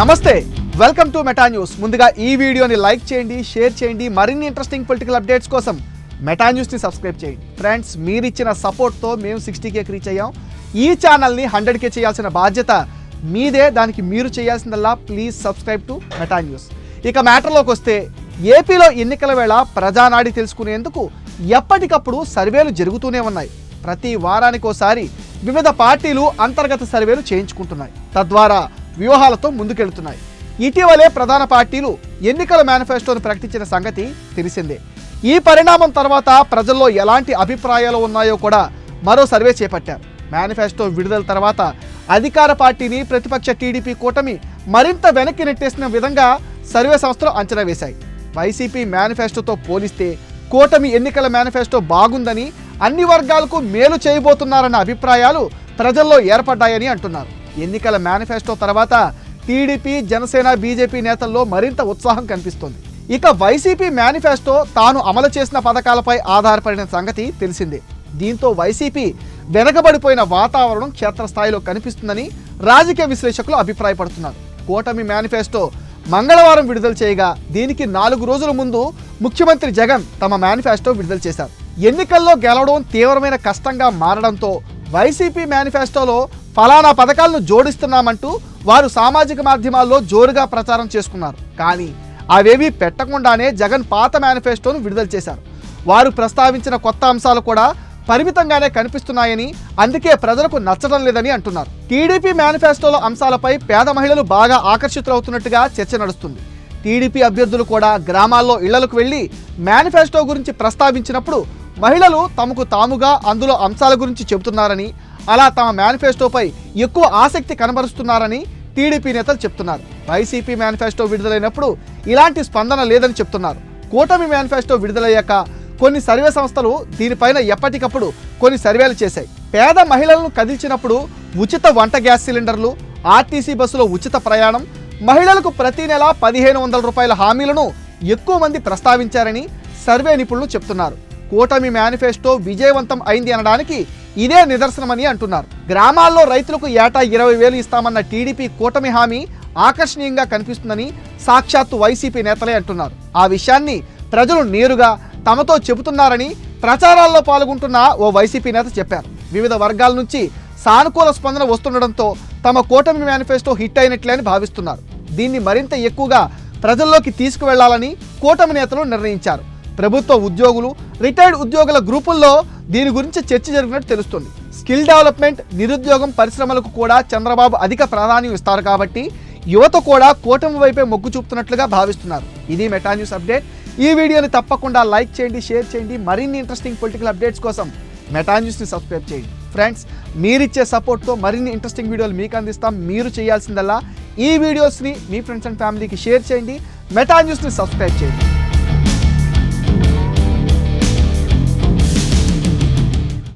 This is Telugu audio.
నమస్తే వెల్కమ్ టు మెటా న్యూస్ ముందుగా ఈ వీడియోని లైక్ చేయండి షేర్ చేయండి మరిన్ని ఇంట్రెస్టింగ్ పొలిటికల్ అప్డేట్స్ కోసం మెటా న్యూస్ని సబ్స్క్రైబ్ చేయండి. ఫ్రెండ్స్ మీరిచ్చిన సపోర్ట్తో మేము సిక్స్టీ కేకి రీచ్ అయ్యాం. ఈ ఛానల్ని హండ్రెడ్ కే చేయాల్సిన బాధ్యత మీదే దానికి మీరు చేయాల్సిందల్లా please subscribe to Meta news ఇక మ్యాటర్లోకి వస్తే ఏపీలో ఎన్నికల వేళ ప్రజానాడి తెలుసుకునేందుకు ఎప్పటికప్పుడు సర్వేలు జరుగుతూనే ఉన్నాయి. ప్రతి వారానికోసారి వివిధ పార్టీలు అంతర్గత సర్వేలు చేయించుకుంటున్నాయి. తద్వారా వ్యూహాలతో ముందుకెళ్తున్నాయి. ఇటీవలే ప్రధాన పార్టీలు ఎన్నికల మేనిఫెస్టోను ప్రకటించిన సంగతి తెలిసిందే. ఈ పరిణామం తర్వాత ప్రజల్లో ఎలాంటి అభిప్రాయాలు ఉన్నాయో కూడా మరో సర్వే చేపట్టారు. మేనిఫెస్టో విడుదల తర్వాత అధికార పార్టీని ప్రతిపక్ష టీడీపీ కూటమి మరింత వెనక్కి నెట్టేసిన విధంగా సర్వే సంస్థలు అంచనా వేశాయి. వైసీపీ మేనిఫెస్టోతో పోలిస్తే కూటమి ఎన్నికల మేనిఫెస్టో బాగుందని అన్ని వర్గాలకు మేలు చేయబోతున్నారన్న అభిప్రాయాలు ప్రజల్లో ఏర్పడ్డాయని అంటున్నారు. ఎన్నికల మేనిఫెస్టో తర్వాత టీడీపీ జనసేన బీజేపీ నేతల్లో మరింత ఉత్సాహం కనిపిస్తోంది. ఇక వైసీపీ మేనిఫెస్టో తాను అమలు చేసిన పథకాలపై ఆధారపడిన సంగతి తెలిసిందే. దీంతో వైసీపీ వెనకబడిపోయిన వాతావరణం క్షేత్రస్థాయిలో కనిపిస్తుందని రాజకీయ విశ్లేషకులు అభిప్రాయపడుతున్నారు. కూటమి మేనిఫెస్టో మంగళవారం విడుదల చేయగా దీనికి నాలుగు రోజుల ముందు ముఖ్యమంత్రి జగన్ తమ మేనిఫెస్టో విడుదల చేశారు. ఎన్నికల్లో గెలవడం తీవ్రమైన కష్టంగా మారడంతో వైసీపీ మేనిఫెస్టోలో ఫలానా పథకాలను జోడిస్తున్నామంటూ వారు సామాజిక మాధ్యమాల్లో జోరుగా ప్రచారం చేసుకున్నారు. కానీ అవేవీ పెట్టకుండానే జగన్ పాత మేనిఫెస్టోను విడుదల చేశారు. వారు ప్రస్తావించిన కొత్త అంశాలు కూడా పరిమితంగానే కనిపిస్తున్నాయని అందుకే ప్రజలకు నచ్చడం లేదని అంటున్నారు. టీడీపీ మేనిఫెస్టోలో అంశాలపై పేద మహిళలు బాగా ఆకర్షితులవుతున్నట్టుగా చర్చ నడుస్తుంది. టీడీపీ అభ్యర్థులు కూడా గ్రామాల్లో ఇళ్ళకు వెళ్ళి మేనిఫెస్టో గురించి ప్రస్తావించినప్పుడు మహిళలు తమకు తాముగా అందులో అంశాల గురించి చెబుతున్నారని అలా తమ మేనిఫెస్టోపై ఎక్కువ ఆసక్తి కనబరుస్తున్నారని టీడీపీ నేతలు చెప్తున్నారు. వైసీపీ మేనిఫెస్టో విడుదలైనప్పుడు ఇలాంటి స్పందన లేదని చెప్తున్నారు. కూటమి మేనిఫెస్టో విడుదలయ్యాక కొన్ని సర్వే సంస్థలు దీనిపైన ఎప్పటికప్పుడు కొన్ని సర్వేలు చేశాయి. పేద మహిళలను కదిల్చినప్పుడు ఉచిత వంట గ్యాస్ సిలిండర్లు ఆర్టీసీ బస్సులో ఉచిత ప్రయాణం మహిళలకు ప్రతి నెల పదిహేను వందల రూపాయల హామీలను ఎక్కువ మంది ప్రస్తావించారని సర్వే నిపుణులు చెప్తున్నారు. కూటమి మేనిఫెస్టో విజయవంతం అయింది అనడానికి ఇదే నిదర్శనమని అంటున్నారు. గ్రామాల్లో రైతులకు ఏటా ఇరవై వేలు ఇస్తామన్న టీడీపీ కూటమి హామీ ఆకర్షణీయంగా కనిపిస్తుందని సాక్షాత్తు వైసీపీ నేతలే అంటున్నారు. ఆ విషయాన్ని ప్రజలు నేరుగా తమతో చెబుతున్నారని ప్రచారాల్లో పాల్గొంటున్న ఓ వైసీపీ నేత చెప్పారు. వివిధ వర్గాల నుంచి సానుకూల స్పందన వస్తుండడంతో తమ కూటమి మేనిఫెస్టో హిట్ అయినట్లే అని భావిస్తున్నారు. దీన్ని మరింత ఎక్కువగా ప్రజల్లోకి తీసుకువెళ్ళాలని కూటమి నేతలు నిర్ణయించారు. ప్రభుత్వ ఉద్యోగులు రిటైర్డ్ ఉద్యోగుల గ్రూపుల్లో దీని గురించి చర్చ జరిగినట్టు తెలుస్తుంది. స్కిల్ డెవలప్మెంట్ నిరుద్యోగం పరిశ్రమలకు కూడా చంద్రబాబు అధిక ప్రాధాన్యం ఇస్తారు కాబట్టి యువత కూడా కూటమి వైపే మొగ్గు చూపుతున్నట్లుగా భావిస్తున్నారు. ఇది మెటా న్యూస్ అప్డేట్. ఈ వీడియోని తప్పకుండా లైక్ చేయండి షేర్ చేయండి. మరిన్ని ఇంట్రెస్టింగ్ పొలిటికల్ అప్డేట్స్ కోసం మెటా న్యూస్ని సబ్స్క్రైబ్ చేయండి. ఫ్రెండ్స్ మీరిచ్చే సపోర్ట్తో మరిన్ని ఇంట్రెస్టింగ్ వీడియోలు మీకు అందిస్తాం. మీరు చేయాల్సిందల్లా ఈ వీడియోస్ని మీ ఫ్రెండ్స్ అండ్ ఫ్యామిలీకి షేర్ చేయండి. మెటా న్యూస్ని సబ్స్క్రైబ్ చేయండి.